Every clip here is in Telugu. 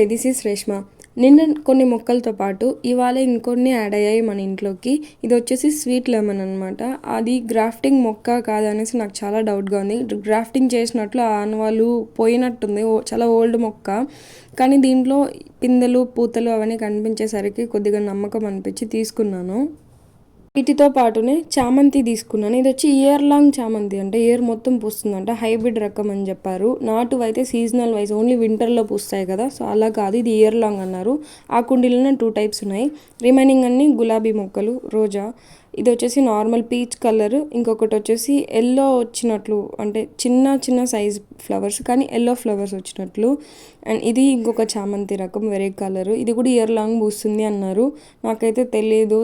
అండి దిస్ ఈస్ రేష్మ. నిన్న కొన్ని మొక్కలతో పాటు ఇవాళ ఇంకొన్ని యాడ్ అయ్యాయి మన ఇంట్లోకి. ఇది వచ్చేసి స్వీట్ లెమన్ అనమాట అది గ్రాఫ్టింగ్ మొక్క కాదనేసి నాకు చాలా డౌట్గా ఉంది. గ్రాఫ్టింగ్ చేసినట్లు ఆనవాళ్ళు పోయినట్టుంది. చాలా ఓల్డ్ మొక్క. కానీ దీంట్లో పిందెలు పూతలు అవన్నీ కనిపించేసరికి కొద్దిగా నమ్మకం అనిపించి తీసుకున్నాను. వీటితో పాటునే చామంతి తీసుకున్నాను. ఇది వచ్చి ఇయర్ లాంగ్ చామంతి అంటే ఇయర్ మొత్తం పూస్తుందంట. హైబ్రిడ్ రకం అని చెప్పారు. నాటు అయితే సీజనల్ వైజ్ ఓన్లీ వింటర్లో పూస్తాయి కదా. సో అలా కాదు ఇది ఇయర్ లాంగ్ అన్నారు. ఆ కుండీలోనే టూ టైప్స్ ఉన్నాయి. రిమైనింగ్ అన్ని గులాబీ మొక్కలు రోజా. ఇది వచ్చేసి నార్మల్ పీచ్ కలర్ ఇంకొకటి వచ్చేసి ఎల్లో వచ్చినట్లు అంటే చిన్న చిన్న సైజ్ ఫ్లవర్స్ కానీ ఎల్లో ఫ్లవర్స్ వచ్చినట్లు. అండ్ ఇది ఇంకొక చామంతి రకం వేరే కలర్ ఇది కూడా ఇయర్ లాంగ్ పూస్తుంది అన్నారు. నాకైతే తెలియదు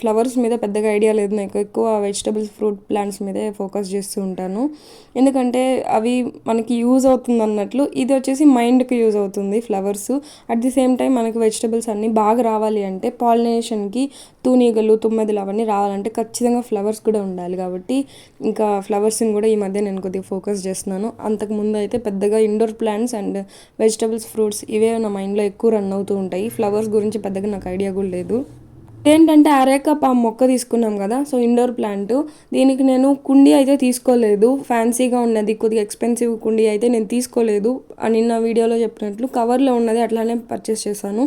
ఫ్లవర్స్ మీద పెద్దగా ఐడియా లేదు. నాకు ఎక్కువ వెజిటబుల్స్ ఫ్రూట్ ప్లాంట్స్ మీదే ఫోకస్ చేస్తూ ఉంటాను. ఎందుకంటే అవి మనకి యూజ్ అవుతుంది అన్నట్లు. ఇది వచ్చేసి మైండ్కి యూజ్ అవుతుంది flowers at the same time మనకి వెజిటబుల్స్ అన్నీ బాగా రావాలి అంటే పాలినేషన్కి తూనీగలు తుమ్మెదలు అవన్నీ రావాలి రావాలంటే ఖచ్చితంగా ఫ్లవర్స్ కూడా ఉండాలి కాబట్టి ఇంకా ఫ్లవర్స్ని కూడా ఈ మధ్య నేను కొద్దిగా ఫోకస్ చేస్తున్నాను. అంతకు ముందు అయితే పెద్దగా indoor plants and vegetables fruits ఇవే నా మైండ్లో ఎక్కువ రన్ అవుతూ ఉంటాయి. ఫ్లవర్స్ గురించి పెద్దగా నాకు ఐడియా కూడా లేదు. ఏంటంటే అరేక పామ్ మొక్క తీసుకున్నాం కదా సో ఇండోర్ ప్లాంట్. దీనికి నేను కుండీ అయితే తీసుకోలేదు. ఫ్యాన్సీగా ఉన్నది కొద్దిగా ఎక్స్పెన్సివ్ కుండీ అయితే నేను తీసుకోలేదు. నిన్న వీడియోలో చెప్పినట్లు కవర్లో ఉన్నది అట్లానే పర్చేస్ చేశాను.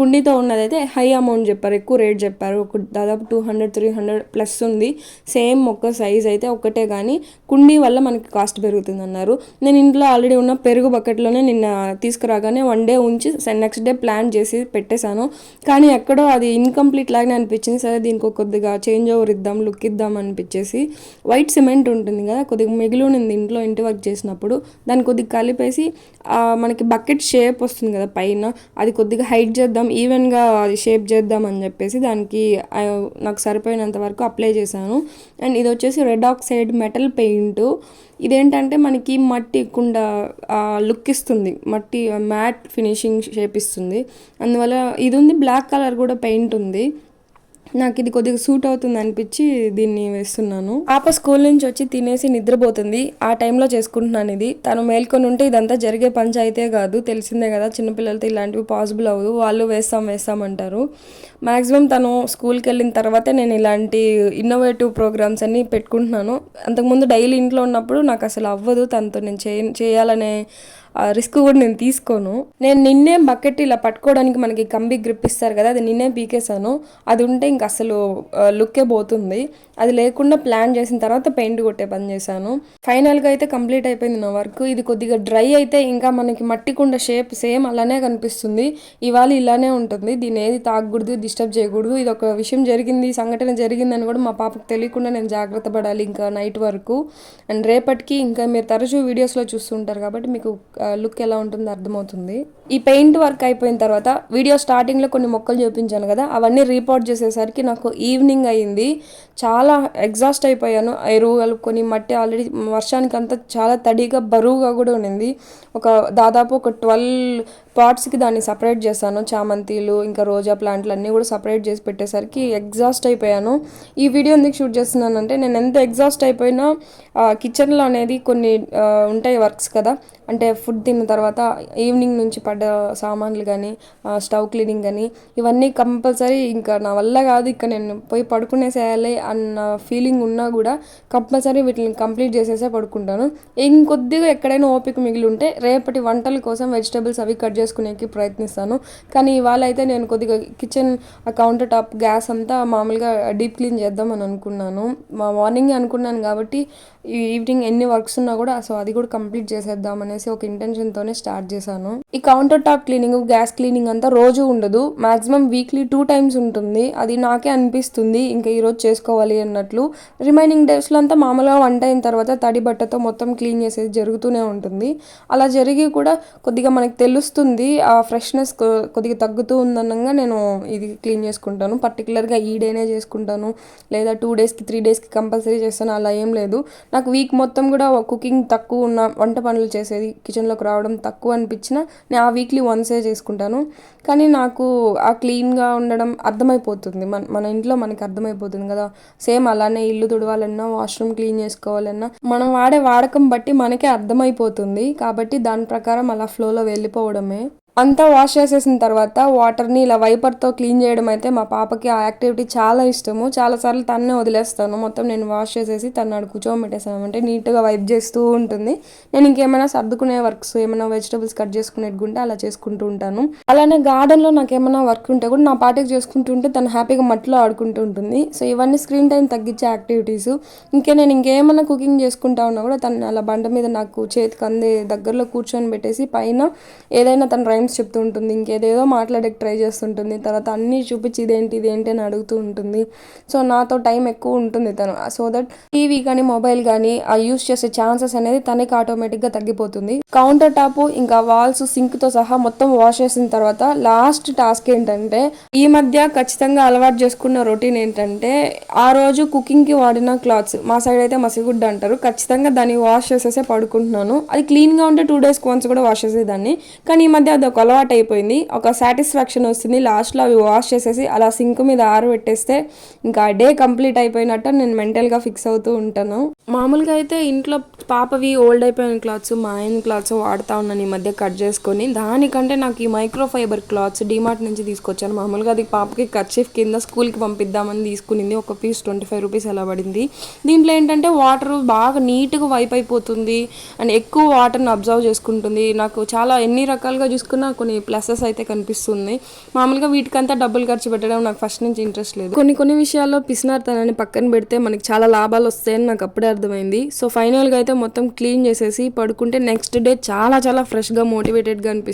కుండీతో ఉన్నది అయితే హై అమౌంట్ చెప్పారు ఎక్కువ రేట్ చెప్పారు. ఒక దాదాపు two hundred three hundred plus ఉంది. సేమ్ మొక్క సైజ్ అయితే ఒకటే కానీ కుండీ వల్ల మనకి కాస్ట్ పెరుగుతుంది అన్నారు నేను ఇంట్లో ఆల్రెడీ ఉన్న పెరుగు బకెట్లోనే నిన్న తీసుకురాగానే వన్ డే ఉంచి నెక్స్ట్ డే ప్లాన్ చేసి పెట్టేశాను. కానీ ఎక్కడో అది ఇన్కంప్లీట్ లాగానే అనిపించింది. సరే దీనికి ఒక కొద్దిగా చేంజ్ ఓవర్ ఇద్దాం లుక్ ఇద్దాం అనిపించేసి వైట్ సిమెంట్ ఉంటుంది కదా కొద్దిగా మిగిలి ఉంది ఇంట్లో ఇంటి వర్క్ చేసినప్పుడు. దాన్ని కొద్దిగా కలిపేసి మనకి బకెట్ షేప్ వస్తుంది కదా పైన అది కొద్దిగా హైట్ చేద్దాం ఈవెన్గా అది షేప్ చేద్దాం అని చెప్పేసి దానికి నాకు సరిపోయినంత వరకు అప్లై చేశాను. అండ్ ఇది వచ్చేసి రెడ్ ఆక్సైడ్ మెటల్ పెయింట్ ఇదేంటంటే మనకి మట్టి కుండ లుక్ ఇస్తుంది. మట్టి మ్యాట్ ఫినిషింగ్ షేప్ ఇస్తుంది. అందువల్ల ఇది ఉంది బ్లాక్ కలర్ కూడా పెయింట్ ఉంది. నాకు ఇది కొద్దిగా సూట్ అవుతుంది అనిపించి దీన్ని వేస్తున్నాను. పాప స్కూల్ నుంచి వచ్చి తినేసి నిద్రపోతుంది. ఆ టైంలో చేసుకుంటున్నాను ఇది. తను మేల్కొని ఉంటే ఇదంతా జరిగే పంచాయితే కాదు. తెలిసిందే కదా చిన్నపిల్లలతో ఇలాంటివి పాసిబుల్ అవ్వదు. వాళ్ళు వేస్తాం వేస్తాం అంటారు. మ్యాక్సిమం తను స్కూల్కి వెళ్ళిన తర్వాతే నేను ఇలాంటి ఇన్నోవేటివ్ ప్రోగ్రామ్స్ అన్ని పెట్టుకుంటున్నాను. అంతకుముందు డైలీ ఇంట్లో ఉన్నప్పుడు నాకు అసలు అవ్వదు తనతో నేను చేయాలనే రిస్క్ కూడా నేను తీసుకోను. నేను నిన్నే బకెట్ ఇలా పట్టుకోవడానికి మనకి కంబి గ్రిప్ ఇస్తారు కదా అది నిన్నే పీకేశాను. అది ఉంటే ఇంక అసలు లుక్కే పోతుంది. అది లేకుండా ప్లాన్ చేసిన తర్వాత పెయింట్ కొట్టే పని చేశాను. ఫైనల్గా అయితే కంప్లీట్ అయిపోయింది నా వర్క్. ఇది కొద్దిగా డ్రై అయితే ఇంకా మనకి మట్టి కుండ షేప్ సేమ్ అలానే కనిపిస్తుంది. ఇవాళ ఇలానే ఉంటుంది. దీని ఏది తాగకూడదు డిస్టర్బ్ చేయకూడదు. ఇది ఒక విషయం జరిగింది సంఘటన జరిగిందని కూడా మా పాపకు తెలియకుండా నేను జాగ్రత్త పడాలి ఇంకా నైట్ వరకు. అండ్ రేపటికి ఇంకా మీరు తరచూ వీడియోస్లో చూస్తుంటారు కాబట్టి మీకు లుక్ ఎలా ఉంటుందో అర్థమవుతుంది. ఈ పెయింట్ వర్క్ అయిపోయిన తర్వాత వీడియో స్టార్టింగ్లో కొన్ని మొక్కలు చూపించాను కదా అవన్నీ రీపోర్ట్ చేసేసరికి నాకు ఈవినింగ్ అయింది. చాలా ఎగ్జాస్ట్ అయిపోయాను. ఎరువు కలుపుకొని మట్టి ఆల్రెడీ వర్షానికి అంతా చాలా తడిగా బరువుగా కూడా ఉండింది. ఒక దాదాపు ఒక ట్వెల్వ్ పాట్స్కి దాన్ని సపరేట్ చేశాను. చామంతిలు ఇంకా రోజా ప్లాంట్లు అన్నీ కూడా సపరేట్ చేసి పెట్టేసరికి ఎగ్జాస్ట్ అయిపోయాను. ఈ వీడియో ఎందుకు షూట్ చేస్తున్నానంటే నేను ఎంత ఎగ్జాస్ట్ అయిపోయినా కిచెన్లో అనేది కొన్ని ఉంటాయి వర్క్స్ కదా. అంటే ఫుడ్ తిన్న తర్వాత ఈవినింగ్ నుంచి పడ్డ సామాన్లు కానీ స్టవ్ క్లీనింగ్ కానీ ఇవన్నీ కంపల్సరీ ఇంకా నా వల్ల కాదు. ఇక నేను పోయి పడుకునేసేయాలి అన్న ఫీలింగ్ ఉన్నా కూడా కంపల్సరీ వీటిని కంప్లీట్ చేసేసే పడుకుంటాను. ఇంకొద్దిగా ఎక్కడైనా ఓపిక మిగిలి ఉంటే రేపటి వంటల కోసం వెజిటబుల్స్ అవి కట్ చేసుకునేకి ప్రయత్నిస్తాను. కానీ ఇవాళ అయితే నేను కొద్దిగా కిచెన్ కౌంటర్ టాప్ గ్యాస్ అంతా మామూలుగా డీప్ క్లీన్ చేద్దాం అని అనుకున్నాను. మా మార్నింగ్ అనుకున్నాను కాబట్టి ఈవినింగ్ ఎన్ని వర్క్స్ ఉన్నా కూడా సో అది కూడా కంప్లీట్ చేసేద్దాం అనేసి ఒక ఇంటెన్షన్తోనే స్టార్ట్ చేశాను. ఈ counter top cleaning gas cleaning అంతా రోజు ఉండదు. మాక్సిమం వీక్లీ టూ టైమ్స్ ఉంటుంది. అది నాకే అనిపిస్తుంది. ఇంకా ఈరోజు చేసుకోవాలి అన్నట్లు. రిమైనింగ్ డేస్లో అంతా మామూలుగా వంట అయిన తర్వాత తడి బట్టతో మొత్తం క్లీన్ చేసేది జరుగుతూనే ఉంటుంది. అలా జరిగి కూడా కొద్దిగా మనకి తెలుస్తుంది ఆ ఫ్రెష్నెస్ కొద్దిగా తగ్గుతూ ఉందనగా నేను ఇది క్లీన్ చేసుకుంటాను. పర్టికులర్గా ఈ డేనే చేసుకుంటాను. లేదా టూ డేస్కి త్రీ డేస్కి కంపల్సరీ చేస్తాను. అలా ఏం లేదు. నాకు వీక్ మొత్తం కూడా కుకింగ్ తక్కువ ఉన్న వంట పనులు చేసేది కిచెన్లోకి రావడం తక్కువ అనిపించిన నేను ఆ వీక్లీ వన్సే చేసుకుంటాను. కానీ నాకు ఆ క్లీన్గా ఉండడం అర్థమైపోతుంది. మన మన ఇంట్లో మనకి అర్థమైపోతుంది కదా. సేమ్ అలానే ఇల్లు తుడవాలన్నా వాష్రూమ్ క్లీన్ చేసుకోవాలన్నా మనం వాడే వాడకం బట్టి మనకే అర్థమైపోతుంది. కాబట్టి దాని ప్రకారం అలా ఫ్లోలో వెళ్ళిపోవడమే. అంతా వాష్ చేసేసిన తర్వాత వాటర్ని ఇలా వైపర్తో క్లీన్ చేయడం అయితే మా పాపకి ఆ యాక్టివిటీ చాలా ఇష్టము. చాలాసార్లు తన్నే వదిలేస్తాను. మొత్తం నేను వాష్ చేసేసి తను ఆడ కూర్చోబెట్టేసాను అంటే నీట్గా వైప్ చేస్తూ ఉంటుంది. నేను ఇంకేమైనా సర్దుకునే వర్క్స్ ఏమైనా వెజిటబుల్స్ కట్ చేసుకునేట్టుకుంటే అలా చేసుకుంటూ ఉంటాను. అలానే గార్డెన్లో నాకు ఏమైనా వర్క్ ఉంటే కూడా నా పాటికి చేసుకుంటూ ఉంటే తను హ్యాపీగా మట్టిలో ఆడుకుంటూ ఉంటుంది. సో ఇవన్నీ స్క్రీన్ టైం తగ్గించే యాక్టివిటీస్ ఇంకే నేను ఇంకేమైనా కుకింగ్ చేసుకుంటా ఉన్నా కూడా తను అలా బండ మీద నాకు చేతికి అందే దగ్గరలో కూర్చొని పెట్టేసి పైన ఏదైనా తను రైమ్స్ చెప్తూ ఉంటుంది. ఇంకేదేదో మాట్లాడేకి ట్రై చేస్తుంటుంది. తర్వాత అన్నీ చూపించి ఇదేంటి ఇదేంటి అని అడుగుతూ ఉంటుంది. సో నాతో టైం ఎక్కువ ఉంటుంది తను. సో దట్ టీవీ కానీ మొబైల్ కానీ ఆ యూస్ చేసే ఛాన్సెస్ అనేది తనకి ఆటోమేటిక్గా తగ్గిపోతుంది. కౌంటర్ టాప్ ఇంకా వాల్స్ సింక్తో సహా మొత్తం వాష్ చేసిన తర్వాత లాస్ట్ టాస్క్ ఏంటంటే ఈ మధ్య ఖచ్చితంగా అలవాటు చేసుకున్న రొటీన్ ఏంటంటే ఆ రోజు కుకింగ్కి వాడిన క్లాత్స్. మా సైడ్ అయితే మసిగుడ్డ అంటారు. ఖచ్చితంగా దాన్ని వాష్ చేసేసే పడుకుంటున్నాను. అది క్లీన్గా ఉంటే టూ డేస్కి వన్స్ కూడా వాష్ చేసేదాన్ని. కానీ ఈ మధ్య అది ఒక అలవాటు అయిపోయింది. ఒక సాటిస్ఫాక్షన్ వస్తుంది. లాస్ట్లో అవి వాష్ చేసేసి అలా సింక్ మీద ఆరబెట్టేస్తే ఇంకా డే కంప్లీట్ అయిపోయినట్టు నేను మెంటల్గా ఫిక్స్ అవుతూ ఉంటాను. మామూలుగా అయితే ఇంట్లో పాపవి ఓల్డ్ అయిపోయిన క్లాత్స్ మా ఆయన క్లాత్స్ వాడుతూ ఉన్నాను ఈ మధ్య కట్ చేసుకొని. దానికంటే నాకు ఈ మైక్రో ఫైబర్ క్లాత్స్ డిమార్ట్ నుంచి తీసుకొచ్చాను. మామూలుగా అది పాపకి కర్చీఫ్ కింద స్కూల్కి పంపిద్దామని తీసుకునింది. ఒక పీస్ ట్వంటీ ఫైవ్ రూపీస్ అలా పడింది. దీంట్లో ఏంటంటే వాటర్ బాగా నీట్గా వైప్ అయిపోతుంది. అండ్ ఎక్కువ వాటర్ని అబ్జర్వ్ చేసుకుంటుంది. నాకు చాలా ఎన్ని రకాలుగా చూసుకున్నా కొన్ని ప్లసెస్ అయితే కనిపిస్తుంది. మామూలుగా వీటికంతా డబ్బులు ఖర్చు పెట్టడం నాకు ఫస్ట్ నుంచి ఇంట్రెస్ట్ లేదు. కొన్ని కొన్ని విషయాల్లో పిసినార్తనని పక్కన పెడితే మనకి చాలా లాభాలు వస్తాయని నాకు అప్పుడే అర్థమైంది. సో ఫైనల్గా అయితే మొత్తం క్లీన్ చేసేసి పడుకుంటే నెక్స్ట్ డే చాలా చాలా ఫ్రెష్గా మోటివేటెడ్గా అనిపిస్తుంది.